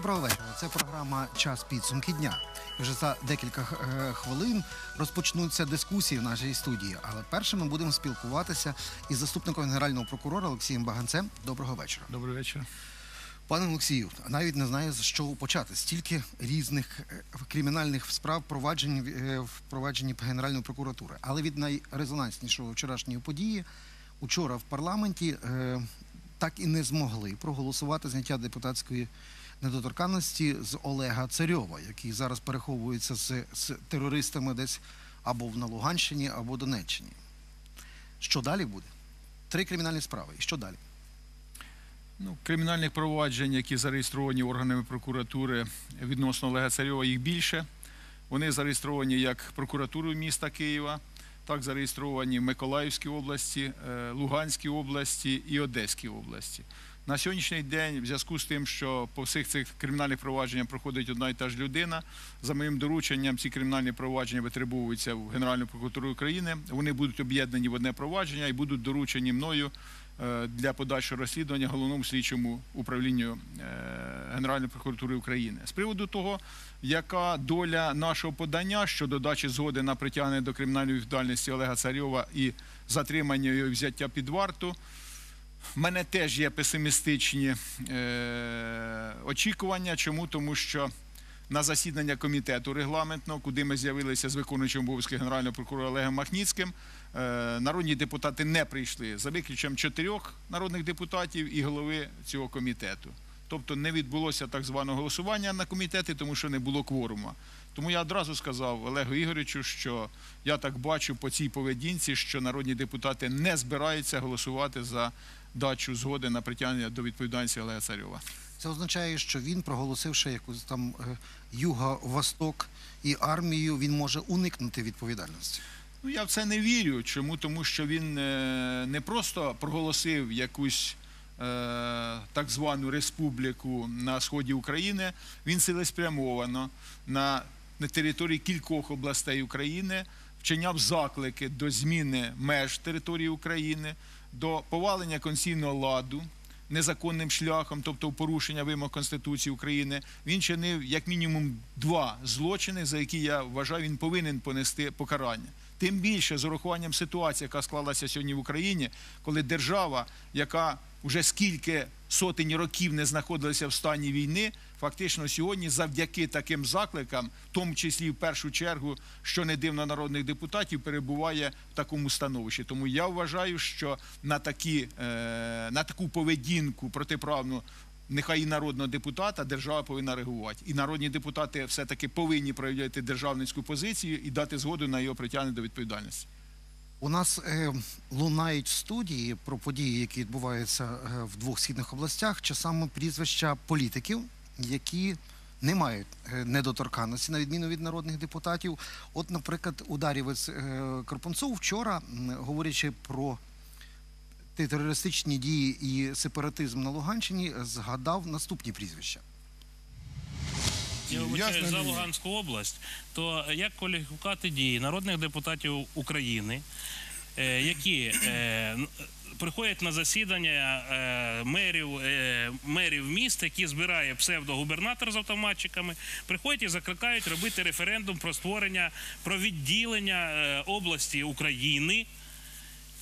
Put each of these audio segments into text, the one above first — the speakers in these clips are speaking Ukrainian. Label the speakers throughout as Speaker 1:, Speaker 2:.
Speaker 1: Доброго вечора. Це програма Час підсумки дня. І вже за декілька е, хвилин розпочнуться дискусії в нашій студії. Але перше ми будемо спілкуватися із заступником генерального прокурора Олексієм Баганцем. Доброго вечора.
Speaker 2: Добрий вечір.
Speaker 1: Пане Олексію, навіть не знаю з чого почати. Стільки різних е, кримінальних справ проваджень е, в провадженні Генеральної прокуратури. Але від найрезонанснішого вчорашньої події учора в парламенті так і не змогли проголосувати зняття депутатської недоторканності з Олега Царьова, який зараз переховується з, з терористами десь або на Луганщині, або Донеччині. Що далі буде? Три кримінальні справи. І що далі?
Speaker 2: Ну, кримінальних проваджень, які зареєстровані органами прокуратури відносно Олега Царьова, їх більше. Вони зареєстровані як прокуратурою міста Києва, так зареєстровані в Миколаївській області, е, Луганській області і Одеській області. На сьогоднішній день, в зв'язку з тим, що по всіх цих кримінальних провадженнях проходить одна і та ж людина, за моїм дорученням ці кримінальні провадження витребовуються в Генеральну прокуратуру України. Вони будуть об'єднані в одне провадження і будуть доручені мною е, для подальшого розслідування головному слідчому управлінню е, Генеральної прокуратури України з приводу того, яка доля нашого подання щодо дачі згоди на притягнення до кримінальної відповідальності Олега Царьова і затримання його взяття під варту. В мене теж є песимістичні е, очікування. Чому? Тому що на засідання комітету регламентного, куди ми з'явилися з виконуючим обов'язки генерального прокурора Олегом Махніцьким, е, народні депутати не прийшли за виключенням чотирьох народних депутатів і голови цього комітету. Тобто не відбулося так званого голосування на комітеті, тому що не було кворума. Тому я одразу сказав Олегу Ігоревичу, що я так бачу по цій поведінці, що народні депутати не збираються голосувати за дачу згоди на притягнення до відповідальності Олега Царьова.
Speaker 1: Це означає, що він, проголосивши якусь там е, юго-восток і армію, він може уникнути відповідальності.
Speaker 2: Ну я в це не вірю. Чому? Тому що він е, не просто проголосив якусь е, так звану республіку на сході України, він цілеспрямовано на, на території кількох областей України вчиняв заклики до зміни меж території України, до повалення конституційного ладу. Незаконним шляхом, тобто в порушення вимог Конституції України, він чинив як мінімум два злочини, за які я вважаю, він повинен понести покарання. Тим більше з урахуванням ситуації, яка склалася сьогодні в Україні, коли держава, яка вже скільки сотень років не знаходилася в стані війни, фактично сьогодні, завдяки таким закликам, в тому числі в першу чергу, що не дивно народних депутатів, перебуває в такому становищі. Тому я вважаю, що на такі е, на таку поведінку протиправну. Нехай і народного депутата держава повинна реагувати. І народні депутати все-таки повинні проявляти державницьку позицію і дати згоду на його притягнення до відповідальності.
Speaker 1: У нас е, лунають в студії про події, які відбуваються е, в двох східних областях, часами прізвища політиків, які не мають е, недоторканності, на відміну від народних депутатів. От, наприклад, ударівець е, Карпунцов вчора, говорячи про терористичні дії і сепаратизм на Луганщині, згадав наступні прізвища.
Speaker 3: Я вибачаю за? Луганську область, то як кваліфікувати дії народних депутатів України, е, які е, приходять на засідання е, мерів, мерів міст, які збирає псевдогубернатор з автоматчиками, приходять і закликають робити референдум про створення, про відділення області України.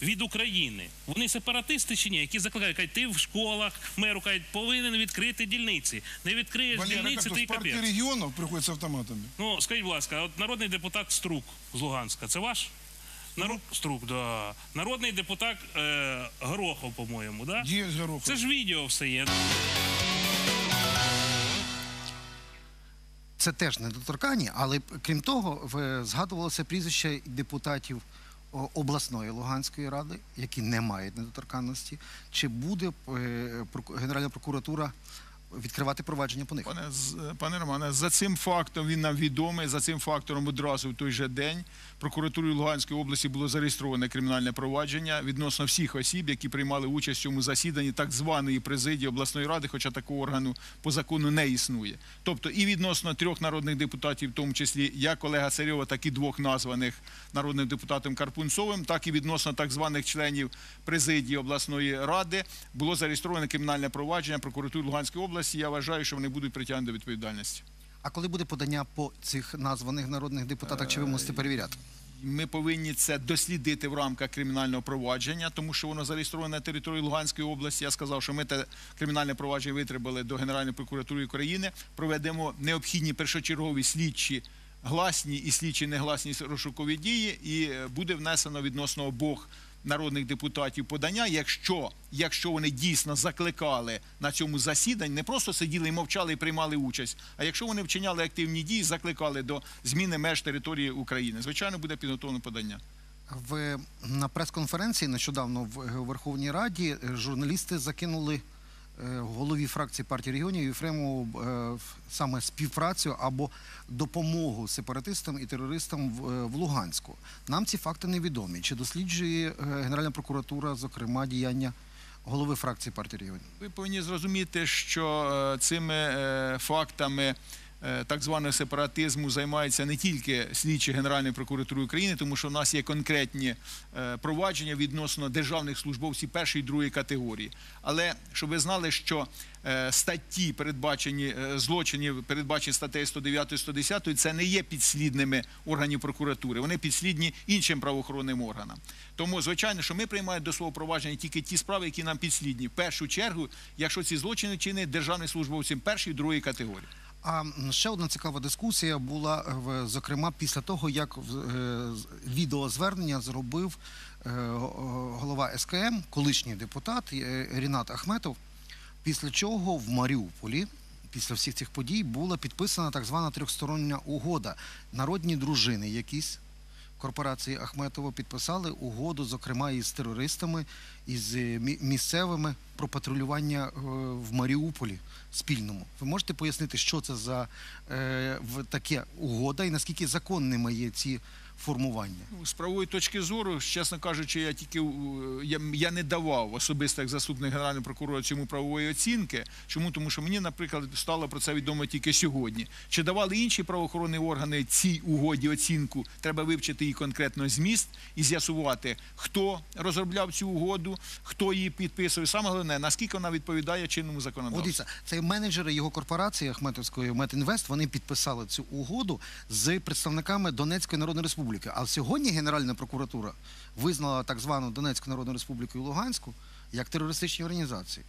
Speaker 3: Від України вони сепаратисти чи ні, які закликають, кажуть, ти в школах, меру кажуть, повинен відкрити дільниці. Не відкриєш
Speaker 4: Валера,
Speaker 3: дільниці, ти
Speaker 4: партии
Speaker 3: капець.
Speaker 4: регионов приходят с автоматами.
Speaker 3: Ну, скажіть, будь ласка, от народний депутат Струк з Луганська, це ваш? Народ... Струк, да. Народний депутат е, Горохов, по-моєму, да?
Speaker 4: Есть Горохов.
Speaker 3: Це ж відео все є.
Speaker 1: Це теж недоторканні, але крім того, в- згадувалося прізвище депутатів обласної Луганської ради, які не мають недоторканності. Чи буде е, Генеральна прокуратура відкривати провадження по них?
Speaker 2: Пане, пане Романе, за цим фактом він нам відомий. За цим фактором одразу в той же день прокуратурою Луганської області було зареєстроване кримінальне провадження відносно всіх осіб, які приймали участь в цьому засіданні так званої президії обласної ради, хоча такого органу по закону не існує. Тобто і відносно трьох народних депутатів, в тому числі як Олега Царьова, так і двох названих народним депутатом Карпунцовим, так і відносно так званих членів президії обласної ради було зареєстроване кримінальне провадження прокуратури Луганської області. Області, я вважаю, що вони будуть притягнені до відповідальності.
Speaker 1: А коли буде подання по цих названих народних депутатах, чи ви мусите перевіряти?
Speaker 2: Ми повинні це дослідити в рамках кримінального провадження, тому що воно зареєстроване на території Луганської області. Я сказав, що ми те кримінальне провадження витребували до Генеральної прокуратури України. Проведемо необхідні першочергові слідчі гласні і слідчі негласні розшукові дії, і е, буде внесено відносно обох народних депутатів подання, якщо, якщо вони дійсно закликали на цьому засіданні, не просто сиділи і мовчали і приймали участь, а якщо вони вчиняли активні дії, закликали до зміни меж території України, звичайно, буде підготовлено подання.
Speaker 1: В на прес-конференції нещодавно в Верховній Раді е, журналісти закинули голові фракції партії регіонів Єфремову е, саме співпрацю або допомогу сепаратистам і терористам в, е, Луганську. Нам ці факти невідомі. Чи досліджує е, Генеральна прокуратура, зокрема, діяння голови фракції партії регіонів?
Speaker 2: Ви повинні зрозуміти, що е, цими е, фактами е, так званого сепаратизму займаються не тільки слідчі Генеральної прокуратури України, тому що в нас є конкретні е, провадження відносно державних службовців першої і другої категорії. Але щоб ви знали, що е, статті, передбачені е, злочинів, передбачені статтею 109 110, це не є підслідними органів прокуратури. Вони підслідні іншим правоохоронним органам. Тому, звичайно, що ми приймаємо до свого провадження тільки ті справи, які нам підслідні. В першу чергу, якщо ці злочини чинить державний службовці першої і другої категорії.
Speaker 1: А ще одна цікава дискусія була е, зокрема після того, як е, відеозвернення зробив е, голова СКМ, колишній депутат Рінат Ахметов. Після чого в Маріуполі, після всіх цих подій, була підписана так звана трьохстороння угода. Народні дружини якісь корпорації Ахметова підписали угоду, зокрема із терористами, із е, місцевими про патрулювання е, в Маріуполі спільному. Ви можете пояснити, що це за е, таке угода і наскільки законними є ці формування?
Speaker 2: Ну, З правової точки зору, чесно кажучи, я тільки е, я, я не давав особисто як заступник генерального прокурора цьому правової оцінки. Чому? Тому що мені, наприклад, стало про це відомо тільки сьогодні. Чи давали інші правоохоронні органи цій угоді оцінку? Треба вивчити її конкретно зміст і з'ясувати, хто розробляв цю угоду, хто її підписує. Саме головне, наскільки вона відповідає чинному законодавству.
Speaker 1: дивіться, це менеджери його корпорації Ахметовської Метінвест. Вони підписали цю угоду з представниками Донецької Народної Республіки. А сьогодні Генеральна прокуратура визнала так звану Донецьку Народну Республіку і Луганську як терористичні організації.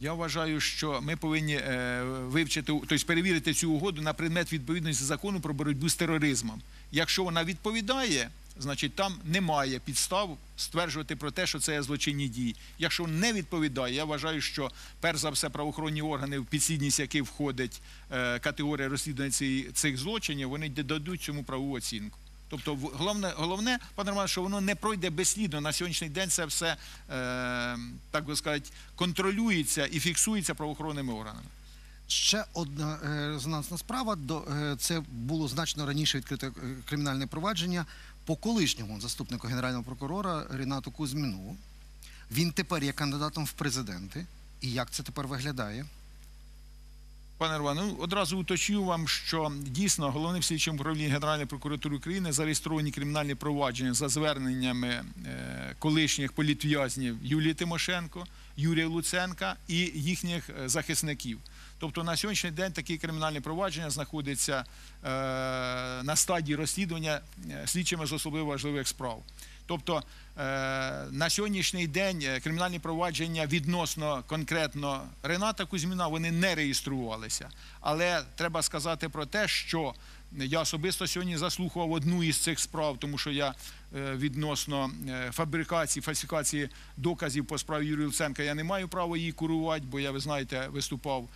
Speaker 2: Я вважаю, що ми повинні е, вивчити, тобто перевірити цю угоду на предмет відповідності закону про боротьбу з тероризмом. Якщо вона відповідає, значить там немає підстав стверджувати про те, що це є злочинні дії. Якщо не відповідає, я вважаю, що перш за все правоохоронні органи, в підслідність яких входить е, категорія розслідування цих злочинів, вони дадуть цьому правову оцінку. Тобто, головне, головне, пане Роман, що воно не пройде безслідно. На сьогоднішній день це все, е, так би сказати, контролюється і фіксується правоохоронними органами.
Speaker 1: Ще одна е, резонансна справа. Е, це було значно раніше відкрите кримінальне провадження по колишньому заступнику генерального прокурора Рінату Кузьміну. Він тепер є кандидатом в президенти. І як це тепер виглядає?
Speaker 2: Пане Роман, ну, одразу уточню вам, що дійсно головним слідчим управлінням Генеральної прокуратури України зареєстровані кримінальні провадження за зверненнями е, колишніх політв'язнів Юлії Тимошенко, Юрія Луценка і їхніх е, захисників. Тобто на сьогоднішній день такі кримінальні провадження знаходяться е, на стадії розслідування е, слідчими з особливо важливих справ. Тобто е, на сьогоднішній день кримінальні провадження відносно конкретно Рената Кузьміна вони не реєструвалися. Але треба сказати про те, що я особисто сьогодні заслухав одну із цих справ, тому що я відносно фабрикації, фальсифікації доказів по справі Юрія Луценка я не маю права її курувати, бо я, ви знаєте, виступав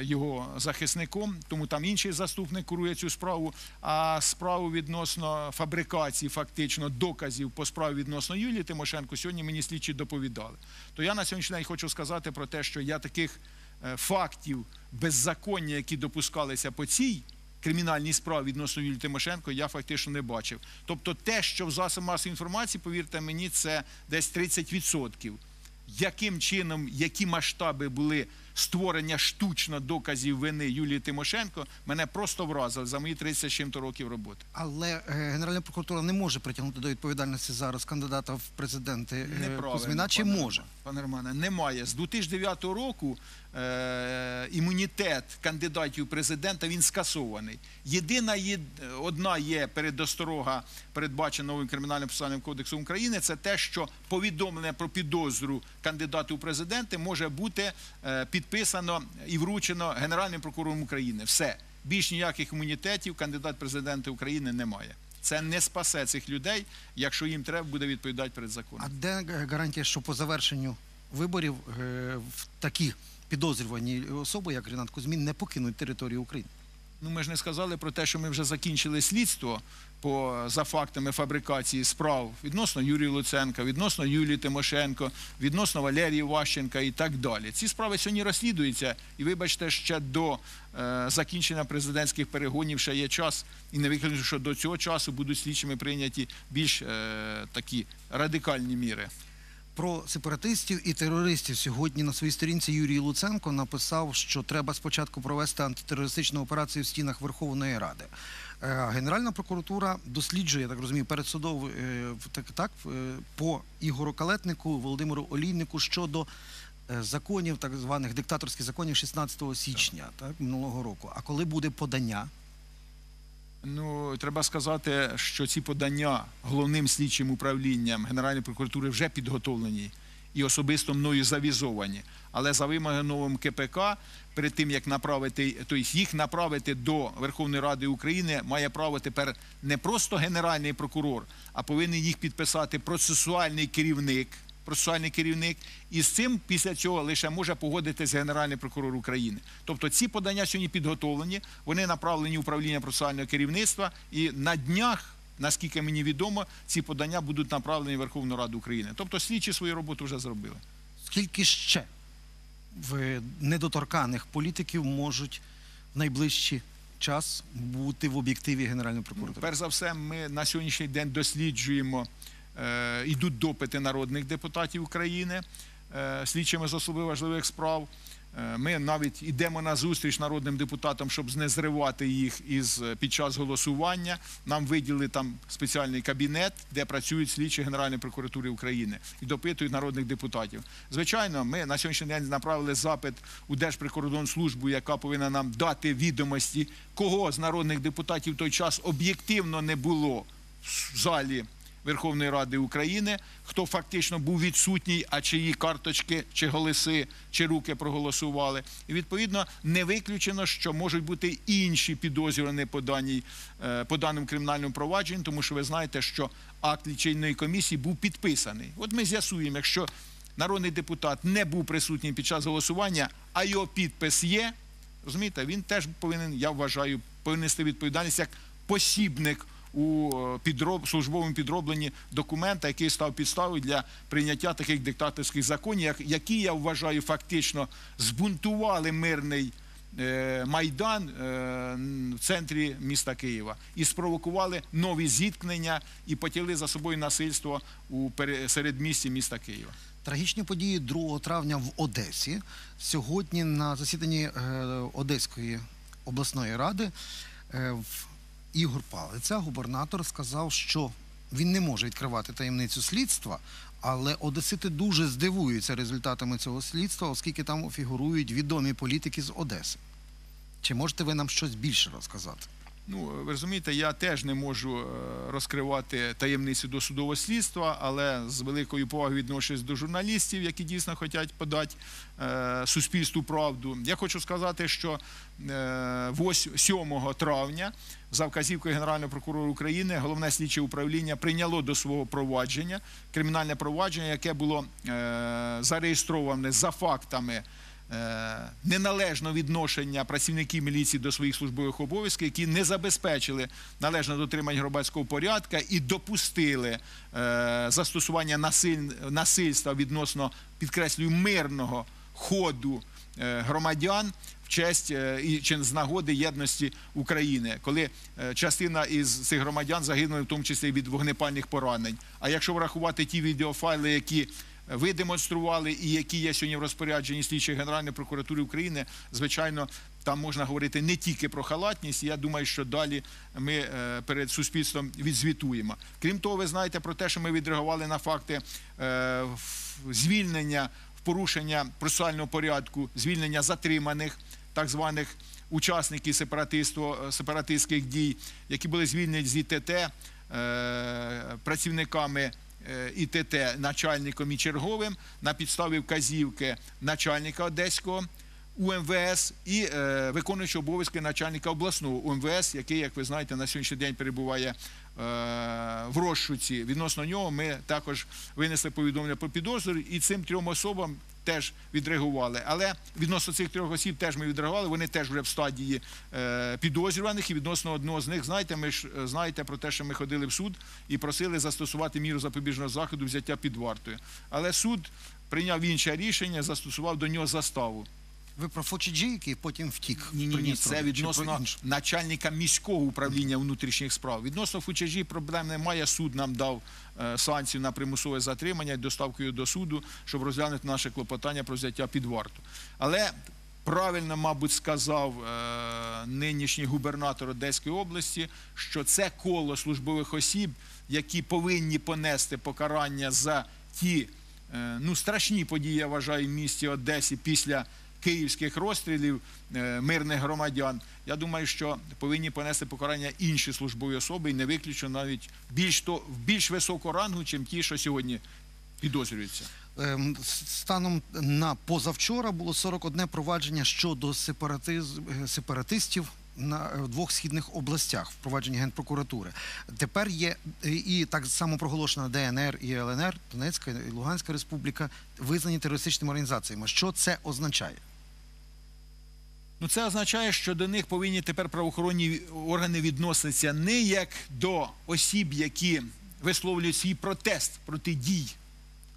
Speaker 2: його захисником, тому там інший заступник курує цю справу. А справу відносно фабрикації, фактично доказів по справі відносно Юлії Тимошенко сьогодні мені слідчі доповідали. То я на сьогоднішній день хочу сказати про те, що я таких е, фактів беззаконня, які допускалися по цій кримінальній справі відносно Юлії Тимошенко, я фактично не бачив. Тобто те, що в засобах масової інформації, повірте мені, це десь 30%. Яким чином, які масштаби були створення штучно доказів вини Юлії Тимошенко мене просто вразило за мої 30 з чим-то років роботи.
Speaker 1: Але е, Генеральна прокуратура не може притягнути до відповідальності зараз кандидата в президенти е, Кузьміна, чи може?
Speaker 2: Пане Романе, немає. З 2009 року е, імунітет кандидатів президента він скасований. Єдина є, одна є передосторога, передбачена новим кримінальним процесуальним кодексом України, це те, що повідомлення про підозру кандидату у президенти може бути е, підписано і вручено Генеральним прокурором України. Все. Більш ніяких імунітетів кандидат в президенти України немає. Це не спасе цих людей, якщо їм треба буде відповідати перед законом.
Speaker 1: А де гарантія, що по завершенню виборів е, такі підозрювані особи, як Рінат Кузьмін, не покинуть територію України?
Speaker 2: Ну, ми ж не сказали про те, що ми вже закінчили слідство по за фактами фабрикації справ відносно Юрія Луценка, відносно Юлії Тимошенко, відносно Валерії Ващенка і так далі. Ці справи сьогодні розслідуються, і вибачте, ще до е, закінчення президентських перегонів ще є час, і не виключно, що до цього часу будуть слідчими прийняті більш е, такі радикальні міри.
Speaker 1: Про сепаратистів і терористів сьогодні на своїй сторінці Юрій Луценко написав, що треба спочатку провести антитерористичну операцію в стінах Верховної Ради. Е, Генеральна прокуратура досліджує, так розумію, передсудов е, так, так е, по Ігору Калетнику, Володимиру Олійнику щодо законів, так званих диктаторських законів 16 січня так, минулого року. А коли буде подання?
Speaker 2: Ну, треба сказати, що ці подання головним слідчим управлінням Генеральної прокуратури вже підготовлені і особисто мною завізовані. Але за вимоги новим КПК, перед тим як направити, тобто їх направити до Верховної Ради України, має право тепер не просто генеральний прокурор, а повинен їх підписати процесуальний керівник. Процесуальний керівник, і з цим після цього лише може погодитись Генеральний прокурор України. Тобто ці подання сьогодні підготовлені, вони направлені в управління процесуального керівництва, і на днях, наскільки мені відомо, ці подання будуть направлені в Верховну Раду України. Тобто слідчі свою роботу вже зробили.
Speaker 1: Скільки ще в недоторканих політиків можуть в найближчий час бути в об'єктиві Генеральної прокуратури?
Speaker 2: Перш за все, ми на сьогоднішній день досліджуємо, йдуть допити народних депутатів України е, слідчими з особливо важливих справ. Е, Ми навіть йдемо на зустріч народним депутатам, щоб не зривати їх із під час голосування. Нам виділили там спеціальний кабінет, де працюють слідчі Генеральної прокуратури України і допитують народних депутатів. Звичайно, ми на сьогоднішній день направили запит у Держприкордонслужбу, яка повинна нам дати відомості, кого з народних депутатів в той час об'єктивно не було в залі Верховної Ради України, хто фактично був відсутній, а чиї карточки, чи голоси, чи руки проголосували. І відповідно не виключено, що можуть бути інші підозрювані по, даній, е, по даному кримінальному провадженню, тому що ви знаєте, що акт лічильної комісії був підписаний. От ми з'ясуємо, якщо народний депутат не був присутній під час голосування, а його підпис є, розумієте, він теж повинен, я вважаю, повинен нести відповідальність як посібник у е, підроб, службовому підробленні документа, який став підставою для прийняття таких диктаторських законів, які я вважаю фактично збунтували мирний. е, Майдан е, в центрі міста Києва і спровокували нові зіткнення і потягли за собою насильство у середмісті міста Києва.
Speaker 1: Трагічні події 2 травня в Одесі. Сьогодні на засіданні Одеської обласної ради в- Ігор Палиця, губернатор, сказав, що він не може відкривати таємницю слідства, але одесити дуже здивуються результатами цього слідства, оскільки там фігурують відомі політики з Одеси. Чи можете ви нам щось більше розказати?
Speaker 2: Ну, ви розумієте, я теж не можу е, розкривати таємниці досудового слідства, але з великою повагою відношусь до журналістів, які дійсно хочуть подати е, суспільству правду. Я хочу сказати, що е, 8, 7 травня за вказівкою Генерального прокурора України головне слідче управління прийняло до свого провадження кримінальне провадження, яке було е, зареєстроване за фактами е, неналежного відношення працівників міліції до своїх службових обов'язків, які не забезпечили належне дотримання громадського порядка і допустили е, застосування насиль- насильства відносно підкреслюю мирного ходу е, громадян в честь е, і чи з нагоди єдності України, коли е, частина із цих громадян загинули, в тому числі від вогнепальних поранень. А якщо врахувати ті відеофайли, які ви демонстрували і які є сьогодні в розпорядженні слідчих Генеральної прокуратури України, звичайно, там можна говорити не тільки про халатність. Я думаю, що далі ми е, перед суспільством відзвітуємо. Крім того, ви знаєте про те, що ми відреагували на факти е, звільнення в порушення процесуального порядку, звільнення затриманих так званих учасників сепаратисту- сепаратистських дій, які були звільнені з ІТТ е, працівниками е, ІТТ, начальником і черговим на підставі вказівки начальника Одеського УМВС і е, виконуючого обов'язки начальника обласного УМВС, який, як ви знаєте, на сьогоднішній день перебуває е, в розшуці. Відносно нього ми також винесли повідомлення про підозру, і цим трьом особам теж відреагували. Але відносно цих трьох осіб теж ми відреагували. Вони теж вже в стадії е, підозрюваних. І відносно одного з них, знаєте, ми ж е, знаєте про те, що ми ходили в суд і просили застосувати міру запобіжного заходу взяття під вартою. Але суд прийняв інше рішення, застосував до нього заставу.
Speaker 1: Ви про Фочіджі, який потім втік.
Speaker 2: Ні, ні, ні, це відносно начальника міського управління внутрішніх справ. Відносно Фучажі проблем немає. Суд нам дав е, санкцію на примусове затримання і доставку його до суду, щоб розглянути наше клопотання про взяття під варту. Але правильно, мабуть, сказав е, нинішній губернатор Одеської області, що це коло службових осіб, які повинні понести покарання за ті е, ну, страшні події, я вважаю, в місті Одесі після київських розстрілів е, мирних громадян. Я думаю, що повинні понести покарання інші службові особи, і не виключно навіть більш то більш високого рангу, чим ті, що сьогодні підозрюються.
Speaker 1: Ем, Станом на позавчора було 41 провадження щодо сепаратиз... е, сепаратистів на е, двох східних областях в провадженні Генпрокуратури. Тепер є і так само проголошена ДНР і ЛНР, Донецька і Луганська Республіка, визнані терористичними організаціями. Що це означає?
Speaker 2: Ну, це означає, що до них повинні тепер правоохоронні органи відноситися не як до осіб, які висловлюють свій протест проти дій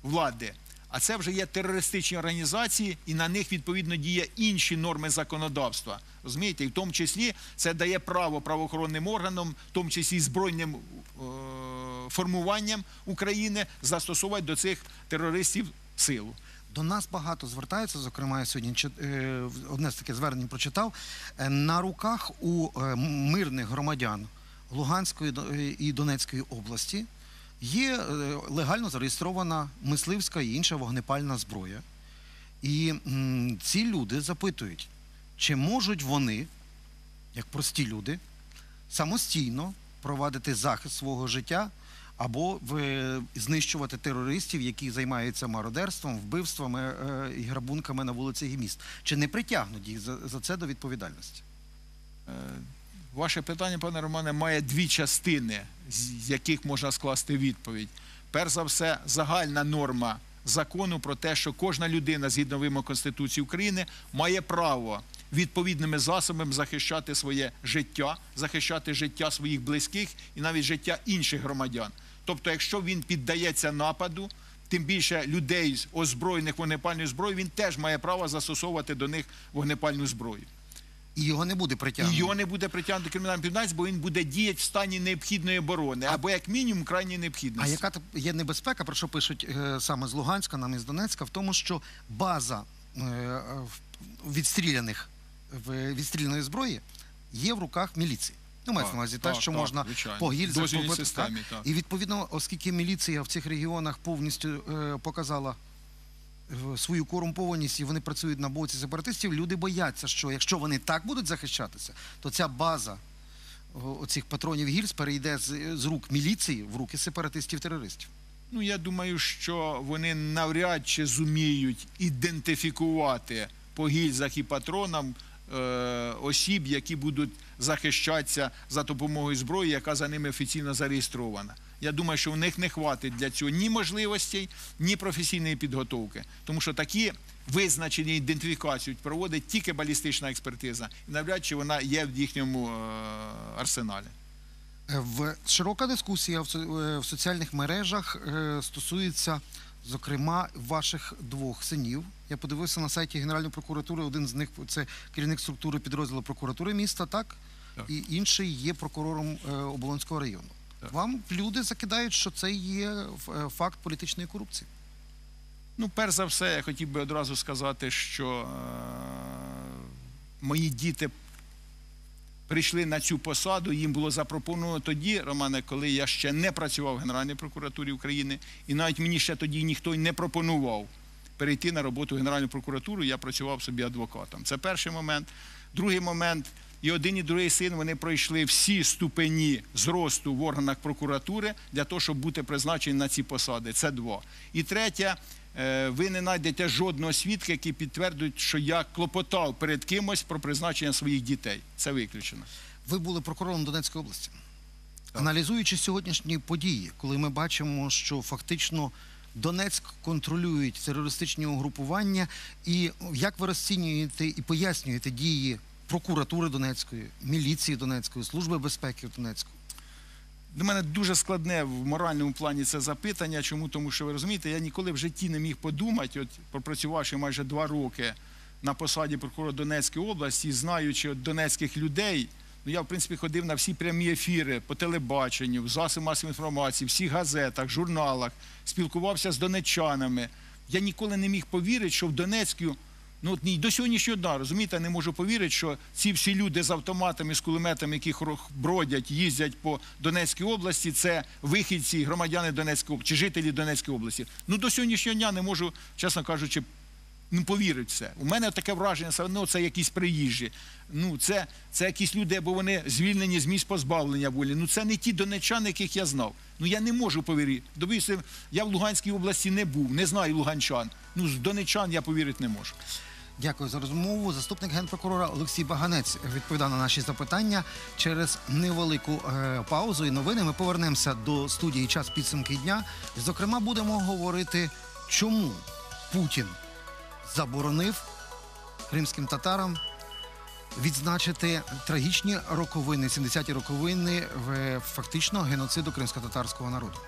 Speaker 2: влади, а це вже є терористичні організації, і на них відповідно діє інші норми законодавства. Розумієте, і в тому числі це дає право правоохоронним органам, в тому числі збройним е, формуванням України, застосувати до цих терористів силу.
Speaker 1: До нас багато звертаються, зокрема, я сьогодні е, одне з таких звернень прочитав. Е, На руках у е, мирних громадян Луганської і Донецької області є легально зареєстрована мисливська і інша вогнепальна зброя. І ці люди запитують, чи можуть вони, як прості люди, самостійно провадити захист свого життя або в- знищувати терористів, які займаються мародерством, вбивствами е, і грабунками на вулицях і міст. Чи не притягнуть їх за, це до відповідальності?
Speaker 2: Ваше питання, пане Романе, має дві частини, з яких можна скласти відповідь. Перш за все, загальна норма закону про те, що кожна людина, згідно вимог Конституції України, має право відповідними засобами захищати своє життя, захищати життя своїх близьких і навіть життя інших громадян. Тобто, якщо він піддається нападу, тим більше людей з озброєних вогнепальною зброєю, він теж має право застосовувати до них вогнепальну зброю.
Speaker 1: І його не буде
Speaker 2: І його не буде притягнути кримінальним відповідальність, бо він буде діяти в стані необхідної оборони, або як мінімум крайньої
Speaker 1: А яка є небезпека, про що пишуть е, саме з Луганська, нам із Донецька, в тому, що база е, е, в- відстріляних в- відстріляної зброї є в руках міліції. Ну, мається на увазі те,
Speaker 2: так,
Speaker 1: що
Speaker 2: так,
Speaker 1: можна
Speaker 2: звичайно.
Speaker 1: по гільзах побити,
Speaker 2: системі,
Speaker 1: так?
Speaker 2: так.
Speaker 1: І відповідно, оскільки міліція в цих регіонах повністю е, показала е, свою корумпованість і вони працюють на боці сепаратистів, люди бояться, що якщо вони так будуть захищатися, то ця база оцих патронів гільз перейде з, з рук міліції в руки сепаратистів-терористів.
Speaker 2: Ну, я думаю, що вони навряд чи зуміють ідентифікувати по гільзах і патронам осіб, які будуть захищатися за допомогою зброї, яка за ними офіційно зареєстрована. Я думаю, що в них не хватить для цього ні можливостей, ні професійної підготовки, тому що такі визначення ідентифікацію проводить тільки балістична експертиза, і навряд чи вона є в їхньому е, арсеналі.
Speaker 1: Е, В широка дискусія в, со- е, в соціальних мережах е, стосується, зокрема, ваших двох синів. Я подивився на сайті Генеральної прокуратури. Один з них це керівник структури підрозділу прокуратури міста, так?
Speaker 2: Так.
Speaker 1: І інший є прокурором е, Оболонського району.
Speaker 2: Так.
Speaker 1: Вам люди закидають, що це є е, факт політичної корупції.
Speaker 2: Ну, перш за все, я хотів би одразу сказати, що е, мої діти прийшли на цю посаду. Їм було запропоновано тоді, Романе, коли я ще не працював в Генеральній прокуратурі України, і навіть мені ще тоді ніхто й не пропонував перейти на роботу в Генеральну прокуратуру. Я працював собі адвокатом. Це перший момент. Другий момент. І один і другий син вони пройшли всі ступені зросту в органах прокуратури для того, щоб бути призначені на ці посади. Це два. І третє, ви не знайдете жодного свідка, який підтвердить, що я клопотав перед кимось про призначення своїх дітей. Це виключено.
Speaker 1: Ви були прокурором Донецької області. Аналізуючи сьогоднішні події, коли ми бачимо, що фактично Донецьк контролюють терористичні угрупування, і як ви розцінюєте і пояснюєте дії прокуратури Донецької, міліції Донецької, служби безпеки Донецької?
Speaker 2: До мене дуже складне в моральному плані це запитання. Чому? Тому що ви розумієте, я ніколи в житті не міг подумати, от пропрацювавши майже два роки на посаді прокурора Донецької області, знаючи от донецьких людей. Ну, я, в принципі, ходив на всі прямі ефіри по телебаченню, в засобах масової інформації, в всіх газетах, журналах, спілкувався з донеччанами. Я ніколи не міг повірити, що в Донецьку Ну от ні до сьогоднішнього дня, розумієте, я не можу повірити, що ці всі люди з автоматами, з кулеметами, які бродять, їздять по Донецькій області, це вихідці, громадяни Донецької області, чи жителі Донецької області. Ну до сьогоднішнього дня не можу, чесно кажучи, ну, повірити в це. У мене таке враження, що ну, це якісь приїжджі. Ну, це, це якісь люди, або вони звільнені з місць позбавлення волі. Ну це не ті донеччани, яких я знав. Ну я не можу повірити. Дивіться, я в Луганській області не був, не знаю луганчан. Ну, з донеччан я повірити не можу.
Speaker 1: Дякую за розмову. Заступник генпрокурора Олексій Баганець відповідав на наші запитання. Через невелику е, паузу і новини ми повернемося до студії час підсумки дня. Зокрема, будемо говорити, чому Путін заборонив кримським татарам відзначити трагічні роковини, 70-ті роковини фактично геноциду кримсько-татарського народу.